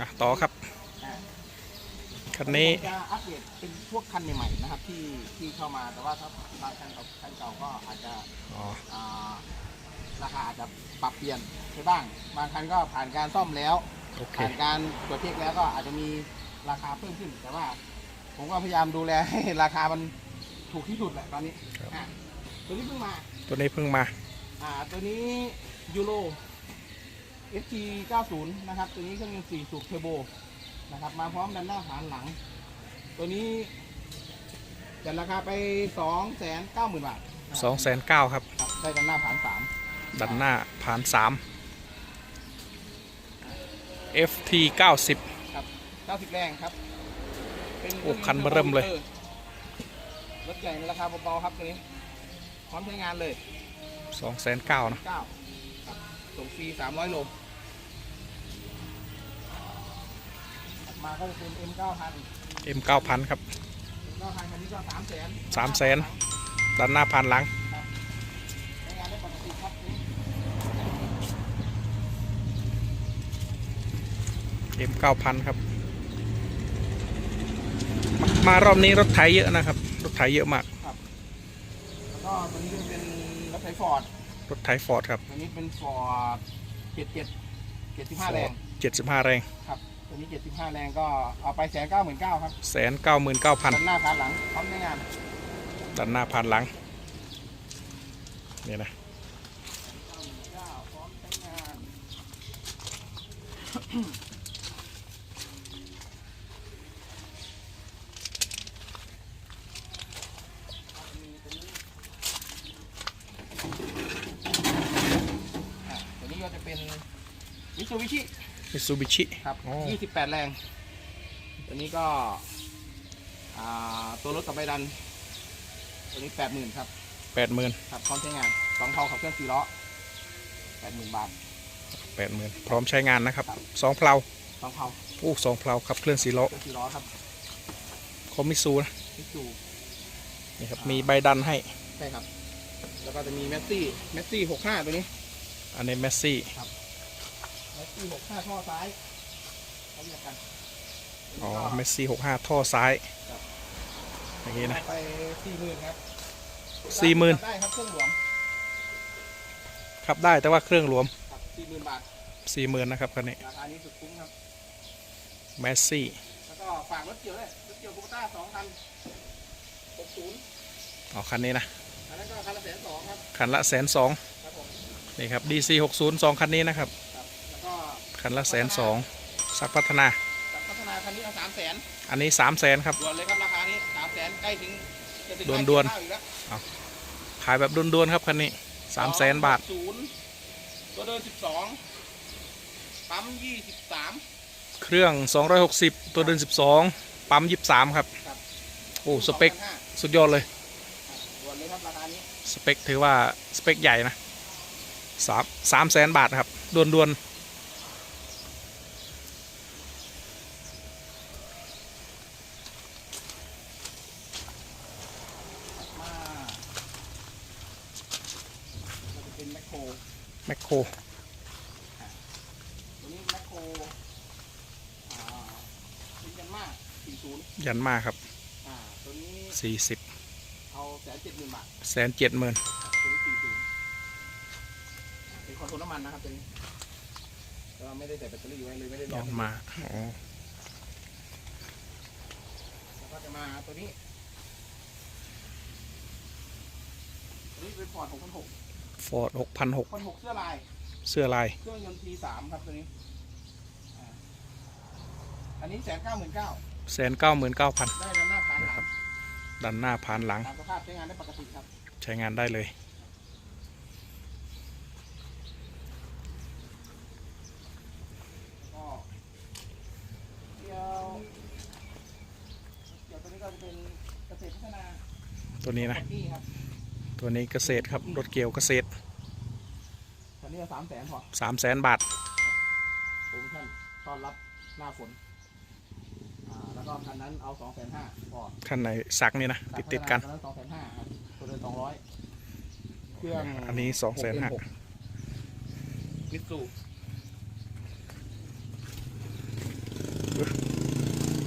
อะต่อครับอ่าคันนี้จะอัปเดตเป็นพวกคันใหม่ๆนะครับที่ที่เข้ามาแต่ว่าถ้าบางคันเก่าคันเก่าก็อาจจะอ๋ออ่าราคาอาจจะปรับเปลี่ยนไปบ้าง บางคันก็ผ่านการซ่อมแล้ว โอเค ผ่านการตรวจเช็คแล้วก็อาจจะมีราคาเพิ่มขึ้น แต่ว่า ผมก็พยายามดูแลให้ราคามันถูกที่สุดแหละตอนนี้อะตัวนี้เพิ่งมา ตัวนี้เพิ่งมา อ่าตัวนี้ยูโร FT 90 นะครับ ตัวนี้เครื่องยนต์4สูบเทอร์โบนะครับ มาพร้อมดันหน้าฐานหลัง ตัวนี้จัดราคาไป 2 9 0 0 0 0 บาทนะครับ2 9 0 0 0ครับ ครับได้ดันหน้าฐานดันหน้าผ่าน3 FT 90 3ครับ 90 แรงครับเป็นโอ้คันเบิ่มเลย รถใหญ่ในราคาเบาๆครับตัวนี้พร้อมใช้งานเลย 2 9 0 0 0นะ 9ครับส่งฟรี300โล มาก็จะเป็น M 9000 M 9000ครับ M 9000คันนี้ก็3 0 0 0 0 3 0 0 0 0ดันหน้าผ่านหลัง ใช้งานได้ปกติครับนี่ M 9000ครับมามารอบนี้รถไถเยอะนะครับ รถไถเยอะมาก แล้วก็ตัวนี้ก็เป็นรถไฟฟอร์ดรถไถฟอร์ดครับตัวนี้เป็นฟอร์ด77 75แรง 75 แรง ครับ ตัวนี้75แรงก็เอาไปแสนเก้าหมื่นเก้าครับแสนเก้าหมื่นเก้าพันด้านหน้าผ่านหลังพร้อมใช้งานดันหน้าผ่านหลังนี่นะเก้าพร้อมใช้งานมีตัวนี้อะตัวนี้ก็จะเป็นมิซูบิชิ มิซูบิชิ ครับอ๋อ28แรง ตัวนี้ก็ อ่า ตัวรถกับใบดัน ตัวนี้80,000ครับ แปดหมื่นครับ พร้อมใช้งานสองเท่าขับเคลื่อนสี่ล้อ80,000บาท แปดหมื่นพร้อมใช้งานนะครับครับสองเพลาสองเท่าโอ้สองเพลาขับเคลื่อนสีล้อเคลื่อนสี่ล้อครับคอมิซูนะมิซูนี่ครับมีใบดันให้ ใช่ครับ แล้วก็จะมีแมสซี่ แมสซี่65ตัวนี้ อันนี้เมสซี่ แมสซี่65ท่อซ้ายเขาเรียกกันอ๋อเมสซี่หกห้าท่อซ้ายครับอย่างนี้นะไป40,000ครับ40,000ได้ครับเครื่องหลวมขับได้แต่ว่าเครื่องรวมครับ40,000บาทสี่หมื่นนะครับคันนี้ราคานี้สุดคุ้มครับเมสซี่แล้วก็ฝากรถเกี่ยวด้วยรถเกี่ยวโคต้าสองคันหกศูนย์อ๋อคันนี้นะอันนั้นก็คันละแสนสองครับคันละแสนสองครับผมนี่ครับ DC หกศูนย์สองคันนี้นะครับ ครับแล้วก็คันละแสนสองสักพัฒนาจากพัฒนาคันนี้เอาสามแสนอันนี้สามแสนครับ ด่วนเลยครับราคานี้สามแสนใกล้ถึงจะถึงด่วนๆใกล้เก็บข้าวอีกแล้วขายแบบด่วนๆครับคันนี้สามแสนบาท ศูนย์ตัวเดินสิบสองปั๊มยี่สิบสามเครื่อง 260 ตัวเดิน 12 ปั๊ม 23 ครับครับโอ้ สเปค สุดยอดเลย ด่วนเลยครับราคานี้สเปค ถือว่า สเปค ใหญ่นะสามสามแสนบาทครับด่วนด่วน มาเราจะเป็นแมคโคร แมคโคร ตัวนี้แมคโครอ่าเป็นยันมากสี่ศูนย์ยันมาครับอ่าตัวนี้40เอาแสนเจ็ดหมื่นบาทแสนเจ็ดหมื่นตัวนี้สี่ศูนย์เป็นคอนโทรลน้ำมันนะครับตัวนี้แต่ว่าไม่ได้ใส่แบตเตอรี่ไว้เลยไม่ได้ลอยังนมาอ๋อแล้วก็จะมาตัวนี้ตัวนี้เป็นฟอร์ด6,600 ฟอร์ด6,600 6,600เสื้อลาย เสื้อลาย เครื่องยนต์ T3 ครับตัวนี้อ่าอันนี้แสนเก้าหมื่นเก้าแสนเก้าหมื่นเก้าพันได้แล้วหน้าผ่านหลังดันหน้าผ่านหลัง ตามสภาพใช้งานได้ปกติครับ ใช้งานได้เลย ก็เกี่ยวเกี่ยวตัวนี้ก็จะเป็นเกษตรพัฒนาตัวนี้นะนี่ครับ ตัวนี้เกษตรครับ รถเกี่ยวเกษตรคันนี้สามแสนพอ3 0 0แสนบาทโปรโมชั่นต้อนรับหน้าฝนอ่าแล้วก็คันนั้นเอาสองแสนห้าพอคันไหนซักนี่นะติดติดๆกัน คันนั้นสองแสนห้าครับตัวเดินสองร้อยเครื่องอันนี้2 5 0 0 0มิตซู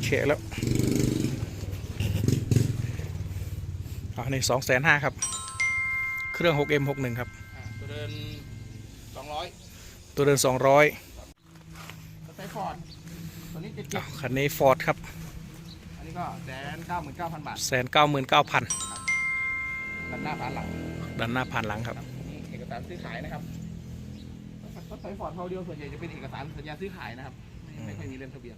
ฉะแล้วอันนี้สองแสนห้าครับ เครื่อง 6M 61 ครับ อ่าตัวเดินสองร้อยตัวเดิน 200สไตล์ฟอร์ดตัวนี้เจ็ดเจ็อะดคันนี้ Ford ครับอันนี้ก็แสนเก้าหมื่นเก้าพันบาทแสนเก้าหมื่นเก้าพันด้านหน้าผ่านหลังด้านหน้าผ่านหลังครับ ครับนี่เอกสารซื้อขายนะครับรถไฟฟอร์ดเท่าเดียวส่วนใหญ่จะเป็นเอกสารสัญญาซื้อขายนะครับไม่ไม่ค่อยมีเล่มทะเบียน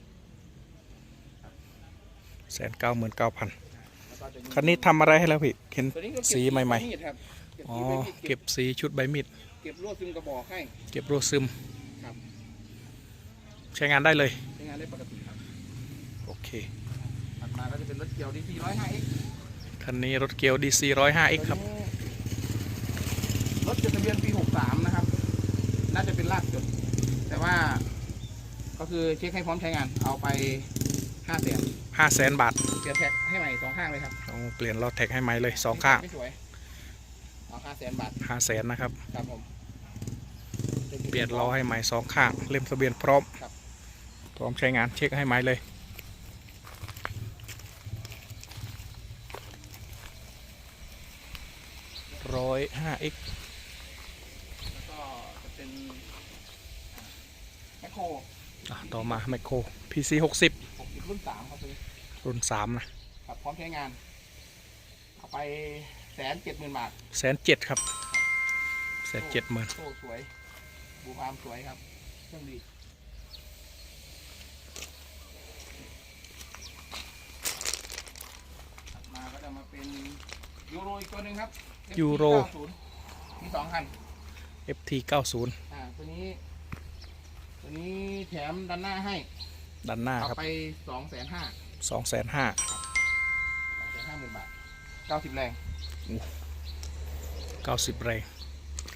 แสนเก้าหมื่นเก้าพันแล้วก็จะมีคันนี้ทำอะไรให้แล้วพี่เห็นตัวนี้ก็เก็บสีใหม่มีดครับเก็บๆ อ๋อสีใบมีดเก็บสีชุดใบมีด เก็บลวดซึมกระบอกให้ เก็บรวดซึม ครับ ใช้งานได้เลย ใช้งานได้ปกติครับ โอเคถัดมาก็จะเป็นรถเกียวดีซีร้อยห้าเอ็กคันนี้รถเกียว DC 105X ครับ รถจดทะเบียนปีหกสามนะครับ น่าจะเป็นลากจด แต่ว่า ก็คือเช็คให้พร้อมใช้งาน เอาไปห้าแสนห้าแสนบาท เปลี่ยนแท็กให้ใหม่สองข้างเลยครับต้องเปลี่ยนล้อแท็กให้ไหมเลยสองข้าง ไม่สวย เอาห้าแสนบาทห้าแสนนะครับ ครับผมเปลี่ยนล้อให้ไหมสองข้าง เล่มทะเบียนพร้อมครับพร้อมใช้งานเช็คให้ไหมเลยร้อยห้า x แล้วก็จะเป็นแมคโครอะต่อมาไมโคร PC 60หกสิบรุ่นสามครับตัวนี้รุ่น3นะครับพร้อมใช้งาน เอาไปแส นเจ็ดหมื่นบาทแสนเจ็ดครับแสนเจ็ดหมื่นโซ่สวยบูพามสวยครับเครื่องดีถัดมาก็จะมาเป็นยูโรอีกตัวหนึ่งครับ FT ยูโร 90มีสองคัน FT 90อ่าตัวนี้ ตัวนี้แถมด้านหน้าให้ด้านหน้าเอาครับไปสองแสนห้า2 5 0 0 0สองแสนห้าหมื่นบาทเก้าสิบแรง90แรง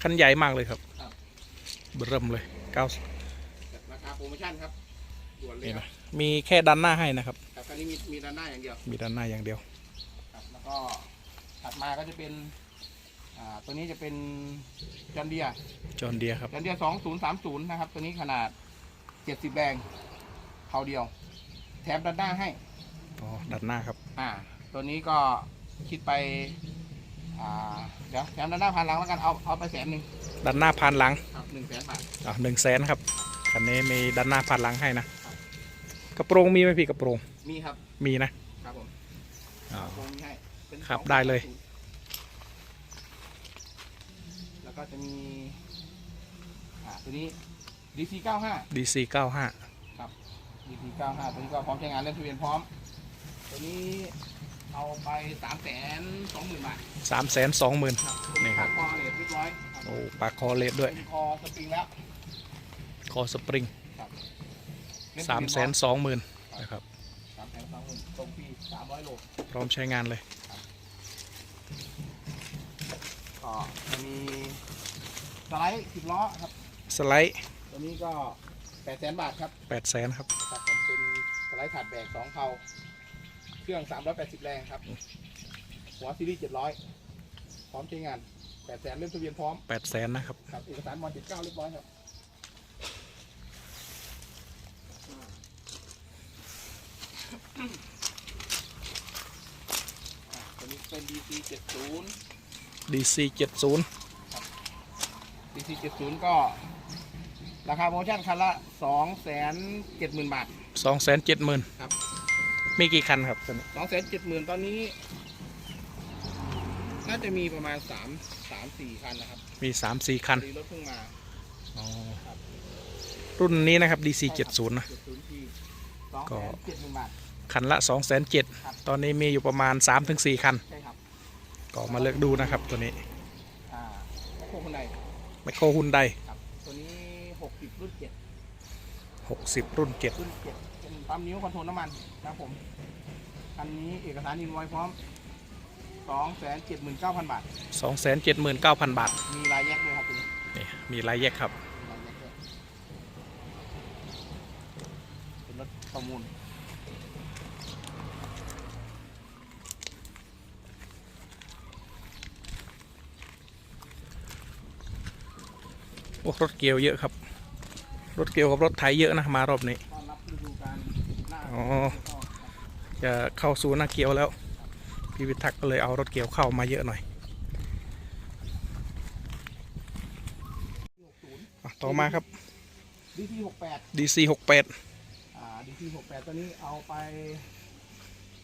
คันใหญ่มากเลยครับครับเริ่มเลย90ราคาโปรโมชั่นครับด่วนเลยนี่ครันะบมีแค่ด้านหน้าให้นะครับ แต่คันนี้มีมีด้านหน้าอย่างเดียวมีด้านหน้าอย่างเดียว ครับแล้วก็ถัดมาก็จะเป็นอ่าตัวนี้จะเป็นจอนเดียจอห์นเดียครับจอนเดียสองศูนย์สามศูนย์นะครับตัวนี้ขนาดเจ็ดสิบแรงเท่าเดียว แถมด้านหน้าให้ อ๋อด้านหน้าครับ อ่า ตัวนี้ก็ คิดไป อ่า เดี๋ยวแถมด้านหน้าพันหลังแล้วกันเอาเอาไปแสนหนึ่งด้านหน้าผ่านหลังครับหนึ่งแสนบาทอะหนึ่งแสนครับคันนี้มีด้านหน้าผ่านหลังให้นะกระโปรงมีไหมพี่กระโปรงมีครับมีนะครับผมอ๋อโปรมีให้เป็นครับ2ได้เลย แล้วก็จะมี อ่าตัวนี้ DC 95 DC 95 DC 95ตัวนี้ก็พร้อมใช้งานเล่นทะเบียนพร้อม ตัวนี้ เอาไป3 2 0 0 0 0บาท3 2 0 0 0 0ครับนี่ครับคอเลทเรียบร้อยครับโอ้ปากคอเลดด้วยเป็นคอสปริงแล้วคอสปริงครับ3 2 0 0 0 0นะครับสามแสนสองหมื่นตรงปี300โลพร้อมใช้งานเลยก็จะมีสไลด์10ล้อครับสไลด์ตัวนี้ก็8แสนบาทครับ8แสนครับครับผมเป็นสไลด์ถาดแบกสองเทา เครื่อง 380 แรงครับ หัวซีรีส์700 พร้อมใช้งาน8แสนเล่มทะเบียนพร้อม8แสนนะครับ ครับ เอกสารมอน79 เรียบร้อยครับ อ่าตัวนี้เป็น DC 70 DC 70 DC 70ก็ ราคาโปรโมชั่นคันละ 270,000 บาท 2 7 0 0 0 0ครับ มีกี่คันครับตัวนี้270,000ตอนนี้ น่าจะมีประมาณ3 3 4คันนะครับมี3 4คันพอดีรถเพิ่งมาอ๋อครับรุ่นนี้นะครับ DC 70นะ70ที่ก็270,000บาท คันละ2 7 0 0 ครับ 0ตอนนี้มีอยู่ประมาณ 3-4 คัน ใช่ครับก็มาเลือกดูนะครับ ตัวนี้อ่าแมคโครคนใดไมโครฮุนไดครับ ตัวนี้60รุ่น7 60 รุ่น7รุ่น7เป็น ปั๊มนิ้วคอนโทรลน้ำมันนะครับผมอันนี้เอกสารอินไวอยพร้อม 279,000 บาท 279,000 บาท มีรายแยกด้วยครับตัวนี้นี่มีรายแยกครับ มีรายแยกด้วยเป็นรถประมูล โอ้รถเกียวเยอะครับ รถเกียวกับรถไถเยอะนะมารอบนี้ จะเข้าสู่หน้าเกี่ยวแล้ว พี่วิทักษ์ก็เลยเอารถเกี่ยวเข้ามาเยอะหน่อยอะต่อมาครับ ดีทีหกแปด DC 68อ่าดีทีหกแปดตัวนี้เอาไป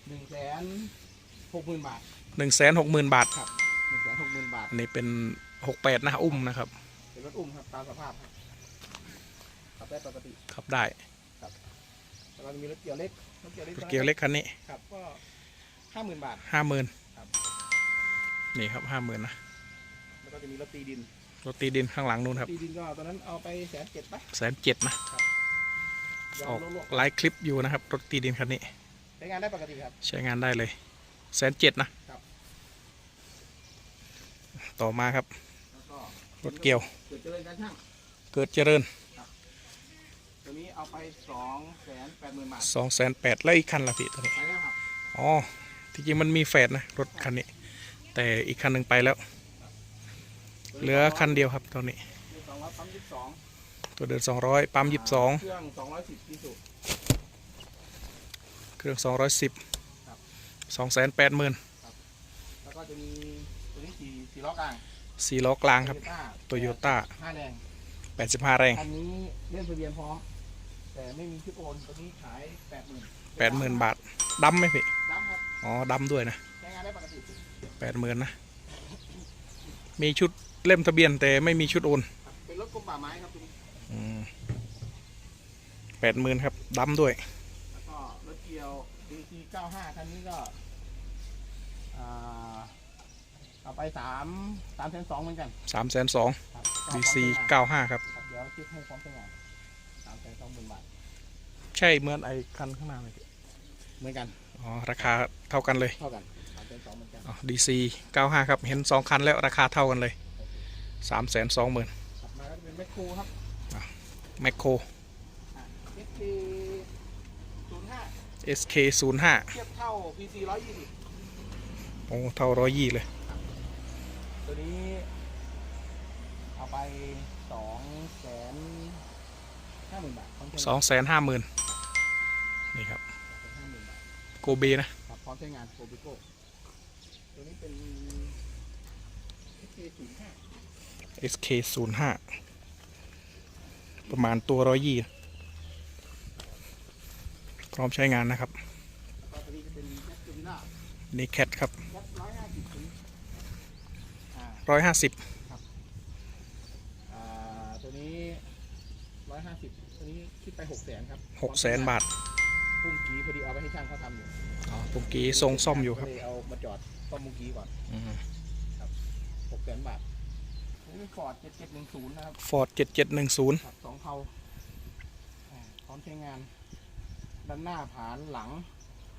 หนึ่งแสนหกหมื่นบาท 160,000 บาท ครับหนึ่งแสนหกหมื่นบาท อันนี้เป็น 68นะอุ้มนะครับเป็นรถอุ้มครับตามสภาพครับขับได้ปกติ ขับได้ แล้วก็จะมีรถเกี่ยวเล็กรถเกี่ยวเล็กรถเกี่ยวเล็กคันนี้ครับก็ห้าหมื่นบาท50,000ครับนี่ครับ50,000นะแล้วก็จะมีรถตีดินรถตีดินข้างหลังนู้นครับตีดินก็ตอนนั้นเอาไปแสนเจ็ดไปแสนเจ็ดนะยาอวอกโลกไลฟ์คลิปอยู่นะครับรถตีดินคันนี้ๆใช้งานได้ปกติครับใช้งานได้เลยแสนเจ็ดนะครับต่อมาครับแล้วก็รถเกี่ยว เกิดเจริญ ตัวนี้เอาไปสองแสนแปดหมื่นบาท2 8 0 0 0แล้วอีกคันละพี่ตัวนี้ไปแล้วครับอ๋อที่จริงมันมีแฝดนะรถคันนี้ แต่อีกคันหนึ่งไปแล้ว เหลือคันเดียวครับตอนนี้ สองร้อยปั๊มยี่สิบสองตัวเดิน 200 ปั๊ม เครื่องสองร้อยสิบกิโล22 เครื่อง 210ครับ280,000แล้วก็จะมีตัวนี้สี่สี่ล้อกลาง4ล้อกลางครับ โตโยต้า Toyota ห้าแรง85 แรงอันนี้เล่นทะเบียนพร้อม แต่ไม่มีชุดโอนตัวนี้ขายแปดหมื่น80,000บาทดำไหมพี่ดำครับอ๋อดำด้วยนะใช้งานได้ปกติ80,000นะ มีชุดเล่มทะเบียนแต่ไม่มีชุดโอนครับเป็นรถกรมป่าไม้ครับตัวนี้แปดหมื่นครับดำด้วย แล้วก็รถเกียว DC 95คันนี้ก็อ่าเอาไปสามสามแสนสองเหมือนกันสามแสนสองครับ DC ก็95ครับครับ เดี๋ยวคิดให้พร้อมใช้งาน หมื่นบาท ใช่เหมือนไอ้คันข้างหน้าไหมพี่เหมือนกัน อ๋อ ราคาเท่ากันเลย เท่ากันสามแสนสองเหมือนกัน อ๋อ DC 95ครับ เห็น2คันแล้วราคาเท่ากันเลย3 2 0 0 0 0ถัดมาก็จะเป็นแมคโครครับแมคโครอ่า SK 05 SK 05เทียบเท่า PC 120โอ้เท่าร้อยยี่เลย ตัวนี้ เอาไปสองแสน ห้าหมื่นบาทพร้อมใช้งาน2 5 0 0 0 0นี่ครับห้าหมื่นบาทโกเบนะครับพร้อมใช้งานโกบิโก้ตัวนี้เป็น SK 05 SK 05ประมาณตัวร้อยยี่พร้อมใช้งานนะครับแล้วก็ตัวนี้จะเป็นแคปซูล่านี่แคทครับแคปร้อยห้าสิบอ่าร้อยห้าสิบอ่าตัวนี้ร้อยห้าสิบ ตัวนี้คิดไปหกแสนครับหกแสนบาทพุ่งกี้พอดีเอาไปให้ช่างเขาทำอยู่อ๋อเมื่อกี้ทรงซ่อมอยู่ครับก็เลยเอามาจอดซ่อมเมุกี้ก่อนอืมหกแสนบาทนี่เป็นฟอร์ดเจ็ดเจ็ดหนึ่งศูนย์นะครับฟอร์ดเจ็ดเจ็ดหนึ่งศูนย์ครับสองเทาอ่าพร้อมใช้งาน ด้านหน้าผานหลัง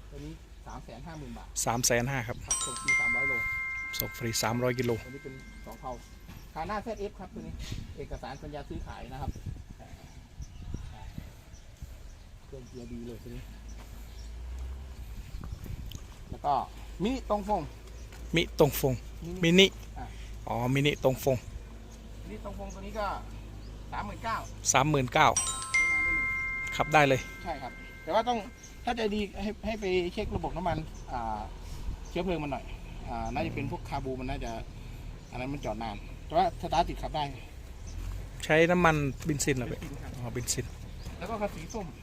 ตัวนี้สามแสนห้าหมื่นบาทสามแสนห้าครับครับส่งฟรีสามร้อยโล ส่งฟรีสามร้อยกิโลตัวนี้เป็นสองเทาขาหน้า ZF ครับตัวนี้ เอกสารสัญญาซื้อขายนะครับอ่าเค รื่องเกียร์ดีเลยตัวนี้แล้วก็มินิตรงฟง มิตรงฟงมินิมินิอะ อ๋อมินิตรงฟงมินิตรงฟงตัวนี้ก็สามหมื่นเก้าสามหมื่นเก้าใช้งานได้เลยขับได้เลย ใช่ครับ แต่ว่าต้องถ้าใจดีให้ให้ไปเช็คระบบน้ำมันอ่าเชื้อเพลิงมันหน่อยอ่าน่าจะเป็นพวกคาบูมันน่าจะ อันนั้นมันจอดนาน แต่ว่าสตาร์ทติดขับได้ใช้น้ำมันเบินซินเหรอเป็พี่นจริงครับอ๋อเบินซิน แล้วก็กระสีส้ม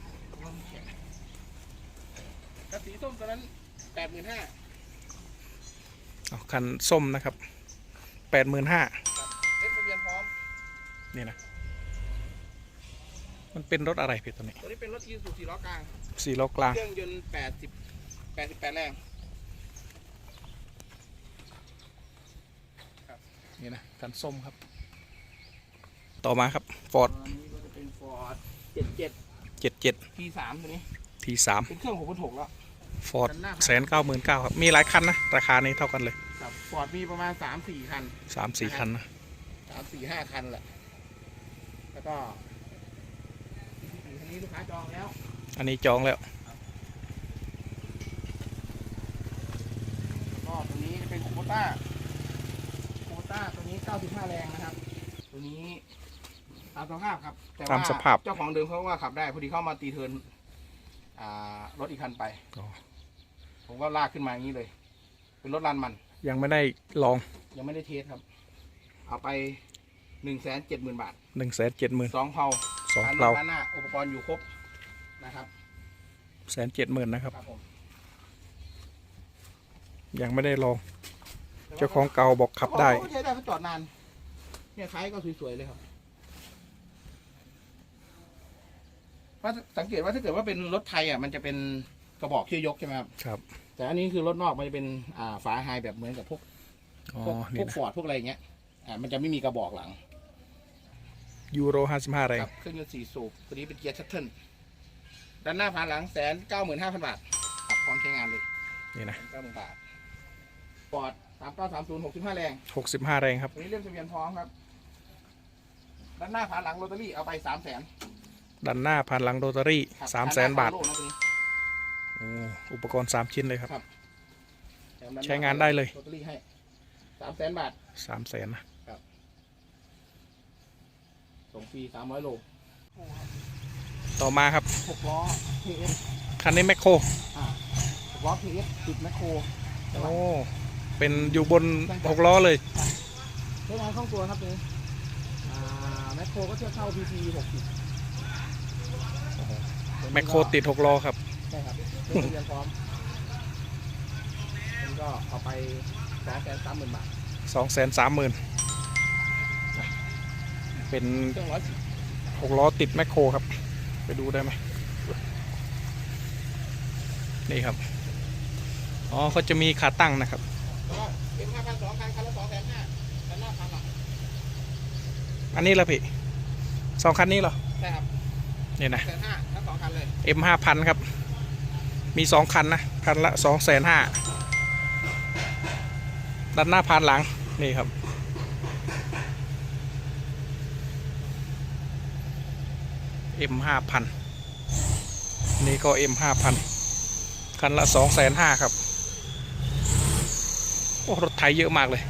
กระ สีส้มตัวนั้นแปดหมื่นห้าอ๋อคันส้มนะครับแปดหมื่นห้าเล่นทะเบียนพร้อม นี่นะ มันเป็นรถอะไรพี่ตัวนี้ ตัวนี้เป็นรถยีสูสี่ล้อกลางสี่ล้อกลาง เครื่องยนต์แปดสิบแปดสิบแปดแรงนี่นะคันส้มครับ ต่อมาครับฟอร์ดตัวนี้ก็จะเป็นฟอร์ดเจ็ดเจ็ดเจ็ดเจ็ดทีสามตัวนี้ทีสามเป็นเครื่องหกพันหกแล้ว ฟอร์ดแสนเก้าหมื่นเก้าครับ มีหลายคันนะ ราคานี้เท่ากันเลยครับฟอร์ดมีประมาณสามสี่คันสามสี่คันนะสามสี่ห้าคันแหละ แล้วก็อันนี้ลูกค้าจองแล้ว อันนี้จองแล้วแล้วก็ตัวนี้เป็นคูโบต้าคูโบต้าตัวนี้95แรงนะครับ ตัวนี้ตามสภาพครับ แต่ตามว่าสภาพเจ้าของเดิมเขาว่าขับได้ พอดีเข้ามาตีเทิร์นอ่ารถอีกคันไปอ๋อ ผมก็ลากขึ้นมาอย่างนี้เลย เป็นรถลานมัน ยังไม่ได้ลองยังไม่ได้เทสครับ เอาไปหนึ่งแสนเจ็ดหมื่นบาทหนึ่งแสนเจ็ดหมื่นสองเผาสองร้านเราร้านหน้าอุปกรณ์อยู่ครบนะครับแสนเจ็ดหมื่นนะครับ ครับผมยังไม่ได้ลอง เจ้าของเก่าบอกขับได้ โอ้ใช้ได้เขาจอดนาน เนี่ยท้ายก็สวยๆเลยครับว่าสังเกตว่าถ้าเกิดว่าเป็นรถไทยอะมันจะเป็น กระบอกที่ยกใช่ไหมครับ ครับ แต่อันนี้คือรถนอกมันจะเป็นอ่าฝาไฮแบบเหมือนกับพวกอ๋อพวกพนี่วกนะฟอร์ดพวกอะไรอย่างเงี้ยอ่ามันจะไม่มีกระบอกหลังยูโรห้าสิบห้าแรง ครับเครื่องยนต์สี่สูบตัวนี้เป็นเกียร์ชัตเทิลด้านหน้าผ่านหลังแสนเก้าหมื่นห้าพันบาทครับพร้อมใช้งานเลยนี่นะเก้าหมื่นบาทฟอร์ดสามเก้าสามศูนย์หกสิบห้าแรง หกสิบห้าแรงครับตัวนี้เล่มทะเบียนพร้อมครับ ด้านหน้าผ่านหลังโรตารี่เอาไปสามแสนดันหน้าผ่านหลังโรตารี่ครับสามแสนบาท โลกนะตัวนี้โอ้อุปกรณ์สามชิ้นเลยครับ ครับแถมด้ใช้งานได้เลยโรตารี่ให้สามแสนบาท สามแสนนะ ส่งฟรีสามร้อยโลต่อมาครับ หกล้อ TS คันนี้แมคโครอ่าหกล้อ TS ติดแมคโครโอ้เป็นอยู่บนหกล้อเลย ใช้งานคล่องตัวครับตัวนี้อ่าแมคโครก็เทียบเท่า PT หกสิบแมคโครติดหกล้อครับ ใช่ครับเล่มทะเบียนพร้อมมันก็เอาไปสองแสนสามหมื่นบาทสองแสนสามหมื่นเป็นเครื่องร้อยสิบหกล้อติดแมคโครครับ ไปดูได้ไหมนี่ครับ อ๋อเขาจะมีขาตั้งนะครับแล้วก็เอ็มห้าพันสองคันคันละสองแสนห้าคันหน้าพันหลังอันนี้ละพี่สองคันนี้เหรอใช่ครับนี่นะแสนห้าทั้งสองคันเลย M ห้าพันครับ มีสองคันนะ คันละสองแสนห้าด้านหน้าพานหลัง นี่ครับ M ห้าพันนี่ก็ M ห้าพันคันละสองแสนห้าครับ โอ้ รถไถเยอะมากเลย